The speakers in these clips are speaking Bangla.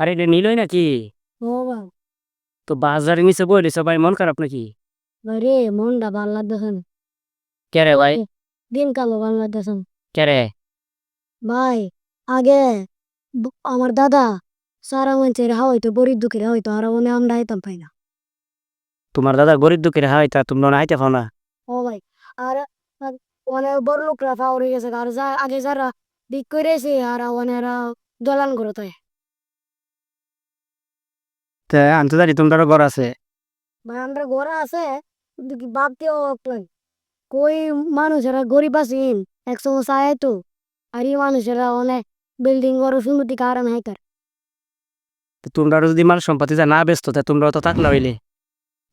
আরে এটা নিলই নাকি? তো বাজারের নিচে বই রয়েছে ভাই মন খারাপ নাকি? রে মনটা ভালো লাগতেছে না কে রে ভাই? দিন কালো ভালো লাগতেছে না কে রে? ভাই আগে আমার দাদা সারা মানুষের হয়তো গরিব দুঃখের হয়তো আর মনে আমরা আইতাম পাই না। তোমার দাদা গরিব দুঃখের হাই তা তোমরা না আইতে পাও না। ও ভাই আর অনেক বড় লোকরা হয়ে গেছে আর যা আগে যারা দিক করেছে আর ওনারা দলান করে তাই তা আনতে জানি তোমার ঘর আছে? ভাই আমরা ঘরে আছে কিন্তু কি ভাবতেও অকলাই কই মানুষেরা গরিব আছেন একসময় চায় তো। আর এই মানুষেরা অনেক বিল্ডিং সুন্দর কারণ হাইকার? তোমরা যদি মাল সম্পত্তি যা না ব্যস্ত তা তোমরা তো হইলে।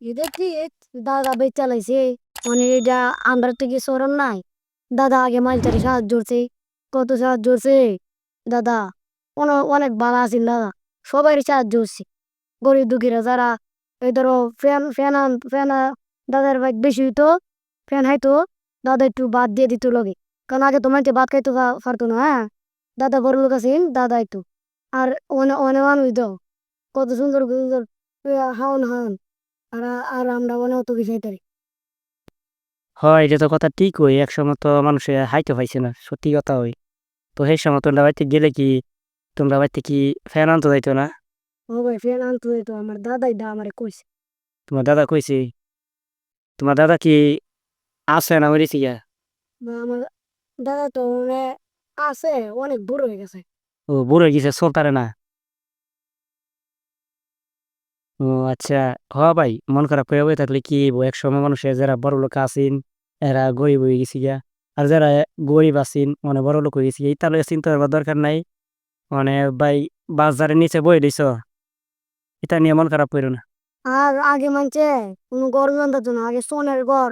এটা ঠিক দাদা বেচ চালাইছে অনেক এটা আমরা তো কি সরম নাই। দাদা আগে সাহায্য করছে কত সাহায্য করছে? দাদা অনেক অনেক ভালো আছেন দাদা সবাই সাহায্য করছে। গরিব দুঃখীরা যারা এই ধরো ফ্যান ফ্যান ফ্যান দাদার বাইক বেশি হইতো ফ্যান হাইতো, দাদা একটু বাদ দিয়ে দিত লগে। কারণ আগে তো মানুষে ভাত খাইতে পারতো না হ্যাঁ? দাদা বড় লোক আছেন দাদা একটু। আর অনেক অনেক মানুষ দাও কত সুন্দর সুন্দর হাওন হাওন আর আর আমরা মনে হতো বিষয়টারে হয়, এটা তো কথা ঠিক হই এক সময় তো মানুষে হাইতে পাইছে না, সত্যি কথা হই তো সেই সময় তোমরা বাড়িতে গেলে কি, তোমরা বাড়িতে কি ফ্যান আনতে যাইতো না? ও ভাই ফ্যান আনতো তো আমার দাদাই দা আমারে কইছে। তোমার দাদা কইছে? তোমার দাদা কি আছে না মরেছি গিয়া? আমার দাদা তো মানে আছে অনেক বুড়ো হয়ে গেছে। ও বুড়ো হয়ে গেছে চলতারে না? ও আচ্ছা হ ভাই মন খারাপ হয়ে থাকলে কি এক সময় মানুষের যারা বড় লোক আছেন এরা গরিব হয়ে গেছে গিয়া। আর যারা গরিব আছেন মানে বড় লোক হয়ে গেছে গিয়া তাহলে চিন্তা করবার দরকার নাই। মানে ভাই বাজারের নিচে বই দিছ এটা নিয়ে মন খারাপ করো না। আর আগে মানছে কোনো ঘর বান্ধাতো না আগে সোনের ঘর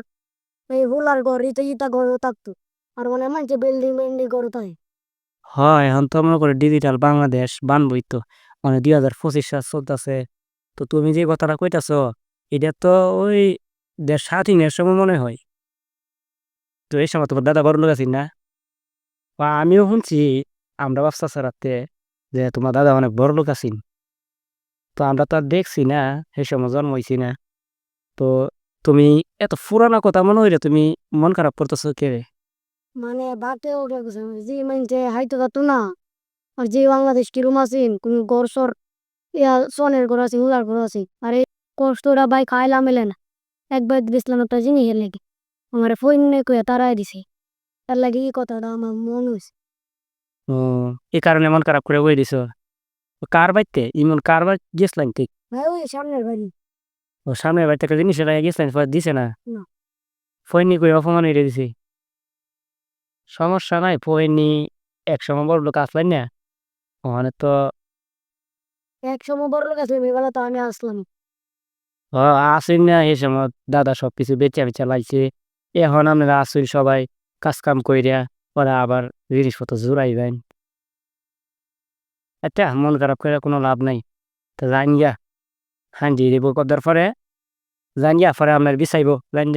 এই হুলার ঘর ইটা ইটা ঘর থাকতো। আর মানে মানছে বিল্ডিং বিল্ডিং ঘর তাই হয় এখন তো মনে করে ডিজিটাল বাংলাদেশ বানবই তো। মানে দুই হাজার পঁচিশ সাল চলতেছে। তো তুমি যে কথাটা কইতাছ এটা তো ওই দেড় স্বাধীনের সময় মনে হয়। তো এই সময় তোমার দাদা বড় লোক আছেন না? বা আমিও শুনছি আমরা বাচ্চা ছাড়াতে যে তোমার দাদা অনেক বড় লোক আছেন। তো আমরা তো আর দেখছি না সেই সময় জন্ম হয়েছি না। তো তুমি এত পুরানা কথা মনে হইলে তুমি মন খারাপ করতেছো কে মানে বাতে উঠে গেছে যে মানছে হাইতো যাতো না আর যে বাংলাদেশ কিরম আছেন কোনো ঘর সর ইয়া সোনের ঘর আছে হুলার ঘর আছে আর এই কষ্টটা ভাই খাইলাম এলে না। একবার দিয়েছিলাম একটা জিনিস এর লেগে আমার ফোন কয়ে তারাই দিছে তার লাগে এই কথাটা আমার মনে হয়েছে ও এই কারণে মন খারাপ করে বই দিছ? কার বাড়িতে ইমন কার বাড়ি গেছিলাম ঠিক ভাই ওই সামনের বাড়ি। ও সামনের বাড়িতে একটা জিনিস লাগে গেছিলাম পরে দিছে না। ফয়নি কই অপমান হয়ে দিছে। সমস্যা নাই ফয়নি এক সময় বড় লোক আসলেন না? ওখানে তো এক সময় বড় লোক আছে বেলা তো আমি আসলাম। ও আসেন না এই সময় দাদা সব কিছু বেচা বেচা লাগছে এখন আপনারা আসুন সবাই কাজ কাম কইরা ওরা আবার জিনিসপত্র জোড়াইবেন আচ্ছা মন খারাপ করে কোনো লাভ নাই। তো জান গিয়া হাঁজি দিব কদার পরে জান গিয়া পরে আপনার বিচাইব জান